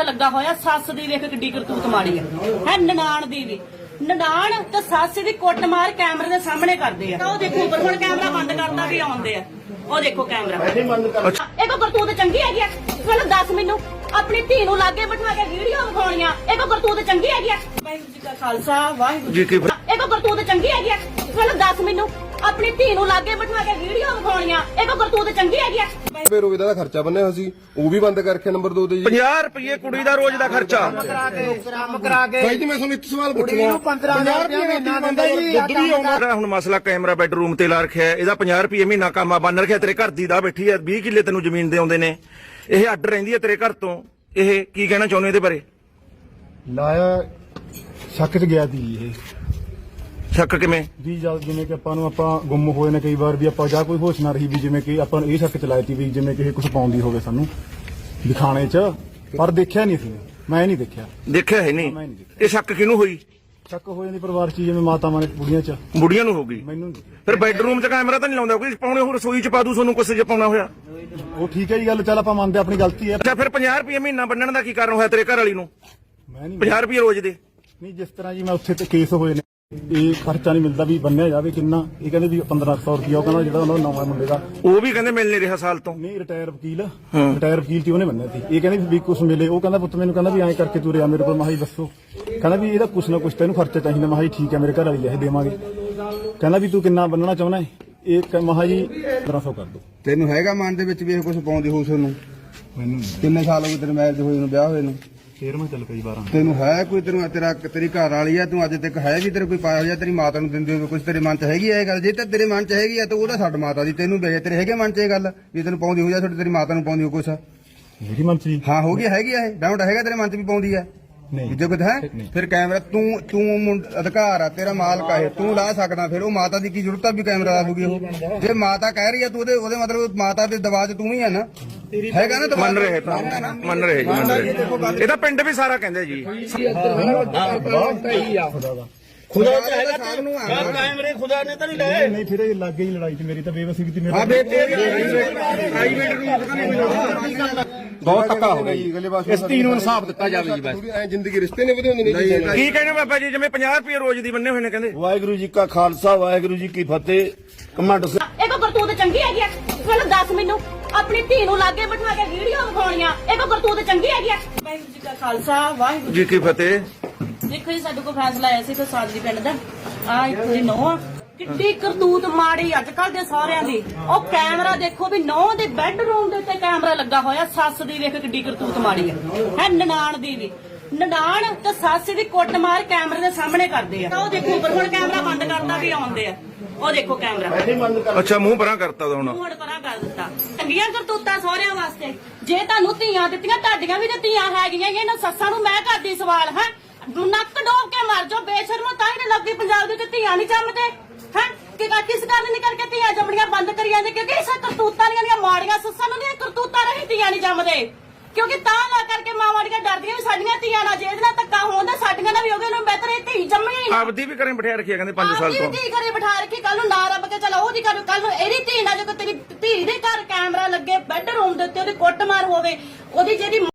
Camera ਲੱਗਾ ਹੋਇਆ ਸੱਸ ਦੀ ਵੇਖ ਕਿੱਡੀ ਕਰਤੂਤ ਮਾੜੀ ਹੈ ਹੈ ਨਨਾਣ ਦੀ ਵੀ। ਨਨਾਣ ਤੇ ਸੱਸ ਦੀ ਕੁੱਟਮਾਰ ਕੈਮਰੇ ਦੇ ਸਾਹਮਣੇ ਕਰਦੇ ਆ। ਉਹ ਦੇਖੋ ਉੱਪਰ ਹੁਣ ਕੈਮਰਾ ਬੰਦ ਕਰਦਾ ਵੀ ਆਉਂਦੇ ਆ। ਉਹ ਦੇਖੋ ਕੈਮਰਾ। ਇਹ ਕੋ ਕਰਤੂਤ ਚੰਗੀ ਹੈਗੀ ਆ। ਮੈਨੂੰ ਦੱਸ ਮੈਨੂੰ ਆਪਣੀ ਧੀ ਨੂੰ ਲਾਗੇ ਬਿਠਾ ਕੇ ਵੀਡੀਓ ਵਿਖਾਉਣੀਆਂ। ਇਹ ਕੋ ਕਰਤੂਤ ਚੰਗੀ ਹੈਗੀ ਆ। ਵਾਹਿਗੁਰੂ ਜੀ ਕਾ ਖਾਲਸਾ ਵਾਹਿਗੁਰੂ ਜੀ ਕੀ ਫਤਿਹ। ਇਹ ਕੋ ਕਰਤੂਤ ਚੰਗੀ ਹੈਗੀ ਆ। ਮੈਨੂੰ ਦੱਸ ਮੈਨੂੰ ਆਪਣੀ ਧੀ ਨੂੰ ਲਾਗੇ ਬਿਠਾ ਕੇ ਵੀਡੀਓ ਵਿਖਾਉਣੀਆਂ। ਇਹ ਕੋ ਕਰਤੂਤ ਚੰਗੀ ਹੈਗੀ ਆ। ਰੁਪਏ ਰੋਜ਼ ਦਾ ਖਰਚਾ ਬੰਨਿਆ ਹੋਇਆ ਸੀ। ਉਹ ਵੀ ਬੰਦ ਕਰਕੇ ਨੰਬਰ 2 ਤੇ ਜੀ। 50 ਰੁਪਏ ਕੁੜੀ ਦਾ ਰੋਜ਼ ਦਾ ਖਰਚਾ। ਕੰਮ ਕਰਾ ਕੇ ਭਾਈ ਜੀ ਮੈਂ ਤੁਹਾਨੂੰ ਇੱਕ ਸਵਾਲ ਪੁੱਛਣਾ। ਇਹਨੂੰ 15 ਰੁਪਏ ਮਹੀਨਾ ਦਿੰਦਾ ਜੀ ਦੁੱਧ ਵੀ ਆਉਂਦਾ ਹੁਣ ਮਸਲਾ ਕੈਮਰਾ ਬੈਡਰੂਮ ਤੇ ਲਾ ਰੱਖਿਆ ਹੈ, ਇਹਦਾ 50 ਰੁਪਏ ਮਹੀਨਾ ਕਾਮਾ ਬੰਨ ਰੱਖਿਆ। ਤੇਰੇ ਘਰ ਦੀ ਦਾ ਬੈਠੀ ਹੈ 20 ਕਿੱਲੇ ਤੈਨੂੰ ਜ਼ਮੀਨ ਦੇ ਆਉਂਦੇ ਨੇ। ਇਹ ਅੱਡ ਰਹਿੰਦੀ ਹੈ ਤੇਰੇ ਘਰ ਤੋਂ। ਇਹ ਕੀ ਕਹਿਣਾ ਚਾਹੁੰਦੇ ਇਹਦੇ ਬਾਰੇ? ਲਾਇਆ ਸ਼ੱਕ ਚ ਗਿਆ ਦੀ ਇਹ। ਸ਼ੱਕ ਕਿਵੇਂ? ਵੀ ਜਦ ਜਿਵੇਂ ਕਿ ਆਪਾਂ ਨੂੰ ਆਪਾਂ ਗੁੰਮ ਹੋਏ ਨੇ ਕਈ ਵਾਰ ਵੀ ਆਪਾਂ ਜਾਂ ਕੋਈ ਹੋਸ਼ ਨਾ ਰਹੀ ਵੀ ਜਿਵੇਂ ਕਿ ਆਪਾਂ ਨੂੰ ਇਹ ਸ਼ੱਕ ਚ ਲਾਇਆ ਤੀ ਵੀ ਜਿਵੇਂ ਕਿ ਇਹ ਕੁਝ ਪਾਉਂਦੀ ਹੋਵੇ ਸਾਨੂੰ ਦਿਖਾਣੇ ਚ ਪਰ ਦੇਖਿਆ ਨਹੀਂ ਸੀ। ਮੈਂ ਨਹੀਂ ਦੇਖਿਆ। ਦੇਖਿਆ ਹੈ ਨਹੀਂ? ਇਹ ਸ਼ੱਕ ਕਿਹਨੂੰ ਹੋਈ? ਸ਼ੱਕ ਹੋ ਜਾਂਦੀ ਪਰਿਵਾਰ ਚ ਜਿਵੇਂ ਮਾਤਾਵਾਂ ਨੇ ਕੁੜੀਆਂ ਚ। ਬੁੜੀਆਂ ਨੂੰ ਹੋ ਗਈ? ਮੈਨੂੰ ਨਹੀਂ ਦੇਖਿਆ। ਫਿਰ ਬੈਡਰੂਮ 'ਚ ਕੈਮਰਾ ਤਾਂ ਨਹੀਂ ਲਾਉਂਦਾ ਕੋਈ? ਪਾਉਣੇ ਹੋਰ ਰਸੋਈ 'ਚ ਪਾ ਦੂ ਤੁਹਾਨੂੰ ਕੁਛ ਜੇ ਪਾਉਣਾ ਹੋਇਆ। ਉਹ ਠੀਕ ਹੈ ਜੀ ਗੱਲ ਚੱਲ ਆਪਾਂ ਮੰਨਦੇ ਆਪਣੀ ਗਲਤੀ ਹੈ। ਅੱਛਾ ਫਿਰ 50 ਰੁਪਏ ਮਹੀਨਾ ਬੰਨਣ ਦਾ ਕੀ ਕਾਰਨ ਹੋਇਆ ਤੇਰੇ ਘਰ ਵਾਲੀ ਨੂੰ? ਮੈਂ ਨਹੀਂ 50 ਰੁਪਏ ਰੋਜ਼ ਦੇ। ਨਹੀਂ ਜਿਸ ਤਰ੍ਹਾਂ ਜੀ ਮੈਂ ਉੱਥੇ ਤੇ ਕੇਸ ਹੋਏ ਨੇ। ਇਹ ਖਰਚਾ ਨਹੀਂ ਮਿਲਦਾ ਵੀ ਬੰਨਿਆ ਜਾਵੇ ਕਿੰਨਾ। ਇਹ ਕਹਿੰਦੇ ਵੀ 1500 ਰੁਪਇਆ ਉਹ ਕਹਿੰਦਾ ਜਿਹੜਾ ਉਹਨਾਂ ਦਾ ਨਵਾਂ ਮੁੰਡੇ ਦਾ। ਉਹ ਵੀ ਕਹਿੰਦੇ ਮਿਲ ਨਹੀਂ ਰਿਹਾ ਸਾਲ ਤੋਂ। ਨਹੀਂ ਰਿਟਾਇਰ ਵਕੀਲ। ਰਿਟਾਇਰ ਵਕੀਲ ਸੀ ਉਹਨੇ ਬੰਨਿਆ ਸੀ। ਇਹ ਕਹਿੰਦੇ ਵੀ ਕੁਛ ਮਿਲੇ। ਉਹ ਕਹਿੰਦਾ ਪੁੱਤ ਮੈਨੂੰ ਕਹਿੰਦਾ ਵੀ ਐਂ ਕਰਕੇ ਤੂੰ ਰਿਆ ਮੇਰੇ ਕੋਲ। ਮਾਹੀ ਦੱਸੋ। ਕਹਿੰਦਾ ਵੀ ਇਹਦਾ ਕੁਛ ਨਾ ਕੁਛ ਤੈਨੂੰ ਖਰਚਾ ਚਾਹੀਦਾ। ਮਾਹੀ ਠੀਕ ਹੈ ਮੇਰੇ ਘਰ ਵਾਲੀ ਇਹ ਦੇਵਾਂਗੇ। ਕਹਿੰਦਾ ਵੀ ਤੂੰ ਕਿੰਨਾ ਬੰਨਣਾ ਚਾਹੁੰਦਾ ਹੈ? ਇਹ ਮਹਾ ਜੀ 1500 ਕਰ ਦੋ। ਤੈਨੂੰ ਹੈਗਾ ਮਨ ਦੇ ਵਿੱਚ ਵੀ ਇਹ ਕੁਝ ਪਾਉਂਦੀ ਹੋਊ ਤੁਹਾਨੂੰ ਮੈਨੂੰ ਕਿੰਨੇ ਸਾਲ ਹੋ ਗਏ ਤੇਰੇ ਮੈਰਿਜ ਹੋਏ ਨੂੰ ਵਿਆਹ ਹੋਏ ਨੂੰ? ਫੇਰ ਮੈਂ ਚੱਲ ਤੈਨੂੰ ਹੈ ਕੋਈ ਤੈਨੂੰ ਤੇਰਾ ਤੇਰੀ ਘਰ ਵਾਲੀ ਆ ਤੂੰ ਅੱਜ ਤੱਕ ਹੈ ਵੀ ਤੇਰੇ ਕੋਈ ਪਾਇਆ ਜਾਂ ਤੇਰੀ ਮਾਤਾ ਨੂੰ ਦਿੰਦੇ ਹੋਵੇ ਕੁਝ ਤੇਰੇ ਮਨ 'ਚ ਹੈਗੀ ਇਹ ਗੱਲ? ਜੇ ਤਾਂ ਤੇਰੇ ਮਨ 'ਚ ਹੈਗੀ ਆ ਤਾਂ ਉਹਦਾ ਛੱਡ ਮਾਤਾ ਦੀ। ਤੈਨੂੰ ਵੇ ਤੇਰੇ ਹੈਗੇ ਮਨ 'ਚ ਇਹ ਗੱਲ? ਵੀ ਤੈਨੂੰ ਪਾਉਂਦੀ ਹੋ ਜਾਂ ਤੁਹਾਡੀ ਤੇਰੀ ਮਾਤਾ ਨੂੰ ਪਾਉਂਦੀ ਹੋ ਕੁਛ? ਮੇਰੀ ਮਨ ਚ ਜੀ। ਹਾਂ ਹੋ ਗਿਆ ਹੈਗੀ ਆ ਇਹ। ਡਾਊਟ ਹੈਗਾ ਤੇਰੇ ਮਨ 'ਚ ਵੀ ਪਾਉਂਦੀ ਆ? ਨਹੀਂ। ਜੇ ਕੁਝ ਹੈ ਫਿਰ ਕੈਮਰਾ ਤੂੰ ਤੂੰ ਅਧਿਕਾਰ ਆ ਤੇਰਾ ਮਾਲਕ ਆ ਇਹ। ਤੂੰ ਲਾ ਸਕਦਾ ਫਿਰ ਉਹ ਮਾਤਾ ਦੀ ਕੀ ਜ਼ਰੂਰਤ ਆ ਵੀ ਕੈਮਰਾ ਲਾ ਦੂਗੀ ਉਹ? ਜੇ ਮਾਤਾ ਕਹਿ ਰਹੀ ਆ ਤੂੰ ਉਹਦੇ ਉਹਦੇ ਮਤਲਬ ਮਾਤਾ ਦੇ ਦਬਾਅ 'ਚ ਤੂੰ ਹੀ ਆ ਨਾ? ਹੈਗਾ ਨਾ? ਮੰਨ ਰਹੇ ਤਾਂ ਮੰਨ ਰਹੇ ਜੀ ਮੰਨ ਰਹੇ ਇਹਦਾ ਪਿੰਡ ਵੀ ਸਾਰਾ ਕਹਿੰਦਾ ਜੀ। ਖੁਦਾ ਚ ਹੈਗਾ ਸਭ ਨੂੰ ਆ ਕੈਮਰੇ ਖੁਦਾ ਨੇ ਤਾਂ ਨਹੀਂ ਨਹੀਂ ਨਹੀਂ ਫਿਰ ਇਹ ਲੱਗ ਗਈ ਲੜਾਈ ਤੇ ਮੇਰੀ ਤਾਂ ਬੇਵਸੀ ਕੀਤੀ ਆ ਮੇਰੇ ਬੇ ਤੇਰੀ ਪ੍ਰਾਈਵੇਟ ਰੂਮ ਤਾਂ ਨਹੀਂ ਬਹੁਤ ਧੱਕਾ ਹੋ ਗਿਆ ਇਸ ਧੀ ਨੂੰ ਇਨਸਾਫ ਦਿੱਤਾ ਜਾਵੇ ਜੀ ਬਸ। ਐ ਜ਼ਿੰਦਗੀ ਰਿਸ਼ਤੇ ਨੇ ਵਧਾਉਂਦੇ ਨੇ ਜੀ ਕੀ ਕਹਿੰਦੇ ਬਾਬਾ ਜੀ? ਜਿਵੇਂ 50 ਰੁਪਏ ਰੋਜ਼ ਦੀ ਬੰਨੇ ਹੋਏ ਨੇ ਕਹਿੰਦੇ। ਵਾਹਿਗੁਰੂ ਜੀ ਕਾ ਖਾਲਸਾ ਵਾਹਿਗੁਰੂ ਜੀ ਕੀ ਫਤਿਹ। ਕਮੰਡ ਇਹ ਕੋ ਕਰਤੂਤ ਚੰਗੀ ਹੈਗੀ ਆ। ਮੈਨੂੰ ਦੱਸ ਮੈਨੂੰ। ਆਪਣੀ ਧੀ ਨੂੰ ਲਾਗੇ ਬਿਠਾ ਕੇ ਵੀਡੀਓ ਵਿਖਾਉਣੀਆਂ। ਇਹ ਕੋ ਕਰਤੂਤ ਚੰਗੀ ਹੈਗੀ ਆ। ਵਾਹਿਗੁਰੂ ਜੀ ਕਾ ਖਾਲਸਾ ਵਾਹਿਗੁਰੂ ਜੀ ਕੀ ਫਤਿਹ। ਦੇਖੋ ਜੀ ਸਾਡੇ ਕੋਲ ਫੈਸਲਾ ਆਇਆ ਸੀ ਕੋਈ ਸਾਜਰੀ ਪਿੰਡ ਦਾ। ਆ ਇੱਥੇ ਦੀ ਨੋਹ ਕਿੱਡੀ ਕਰਤੂਤ ਮਾੜੀ ਅੱਜ ਕੱਲ ਦੇ ਸਾਰਿਆਂ ਦੀ। ਉਹ ਕੈਮਰਾ ਦੇਖੋ ਵੀ ਨੋਹ ਦੇ ਬੈੱਡਰੂਮ ਦੇ ਉੱਤੇ ਕੈਮਰਾ ਲੱਗਾ ਹੋਇਆ। ਸੱਸ ਦੀ ਵੇਖ ਕਿੱਡੀ ਕਰਤੂਤ ਮਾੜੀ ਹੈ ਹੈ ਨਨਾਣ ਦੀ ਵੀ। ਨਨਾਣ ਤੇ ਸੱਸ ਦੀ ਕੁੱਟਮਾਰ ਕੈਮਰੇ ਦੇ ਸਾਹਮਣੇ ਕਰਦੇ ਆ। ਉਹ ਦੇਖੋ ਉੱਪਰ ਹੁਣ ਕੈਮਰਾ ਬੰਦ ਕਰਦਾ ਵੀ ਆਉਂਦੇ ਆ। ਉਹ ਦੇਖੋ ਕੈਮਰਾ। ਅੱਛਾ ਮੂੰਹ ਪਰਾਂ ਕਰਤਾ ਦਾ ਹੁਣ। ਹੁਣ ਪਰਾਂ ਕਰ ਦਿੱਤਾ। ਚੰਗੀਆਂ ਕਰਤੂਤਾਂ ਸਹੁਰਿਆਂ ਵਾਸਤੇ। ਜੇ ਤੁਹਾਨੂੰ ਧੀਆਂ ਦਿੱਤੀਆਂ ਤੁਹਾਡੀਆਂ ਵੀ ਤਾਂ ਧੀਆਂ ਹੈਗੀਆਂ ਹੀ ਇਹਨਾਂ ਸੱਸਾਂ ਨੂੰ ਮੈਂ ਕਰਦੀ ਸਵਾਲ ਹੈ? ਨੱਕ ਡੋਬ ਕੇ ਮਰ ਜਾਓ। ਬੇਸ਼ਰਮੋ ਤਾਂ ਹੀ ਲੱਗਦੀ ਪੰਜਾਬ ਦੇ ਵਿੱਚ ਧੀਆਂ ਨਹੀਂ ਜੰਮਦੇ ਹੈ? ਕਿ ਕਿਸ ਕਾਰਨ ਨਹੀਂ ਕਰਕੇ ਧੀਆਂ ਜੰਮਣੀਆਂ ਬੰਦ ਕਰੀ ਜਾਂਦੇ ਕਿਉਂਕਿ ਇਸ ਕਰਤੂਤਾਂ ਦੀਆਂ ਦੀਆਂ ਮਾੜੀਆਂ ਸੱਸਾਂ ਨੂੰ ਦੀਆਂ ਕਰਤੂਤਾਂ ਰਹੀ ਧੀਆਂ ਨਹੀਂ ਜੰਮਦੇ। ਕਿਉਂਕਿ ਤਾਂ ਲਾ ਕਰਕੇ ਮਾਵਾਂ ਦੀਆਂ ਡਰਦੀਆਂ ਵੀ ਸਾਡੀਆਂ ਧੀਆਂ ਨਾਲ ਜੇ ਇਹਦੇ ਨਾਲ ਧੱਕਾ ਹੁੰਦਾ ਸਾਡੀਆਂ ਨਾਲ ਵੀ ਹੋਗੇ ਨੂੰ ਬਿਹਤਰ ਇਹ ਧੀ ਜੰਮਣੀ ਆਪਦੀ ਵੀ ਘਰੇ ਬਿਠਾ ਰੱਖਿਆ ਕਹਿੰਦੇ 5 ਸਾਲ ਆਪਣੀ ਤੋਂ। ਧੀ ਘਰੇ ਬਿਠਾ ਰੱਖੀ ਕੱਲ ਨੂੰ ਨਾ ਰੱਬ ਕੇ ਚਲਾ ਉਹਦੀ ਕਰ ਕੱਲ ਨੂੰ ਇਹਦੀ ਧੀ ਨਾਲ ਜੇ ਕੋਈ ਤੇਰੀ ਧੀ ਦੇ ਘਰ ਕੈਮਰਾ ਲੱਗੇ ਬੈੱਡਰੂਮ ਦੇ ਉੱਤੇ ਉਹਦੀ ਕੁੱਟਮਾਰ ਹੋਵੇ, ਉਹਦੀ ਜਿਹੜੀ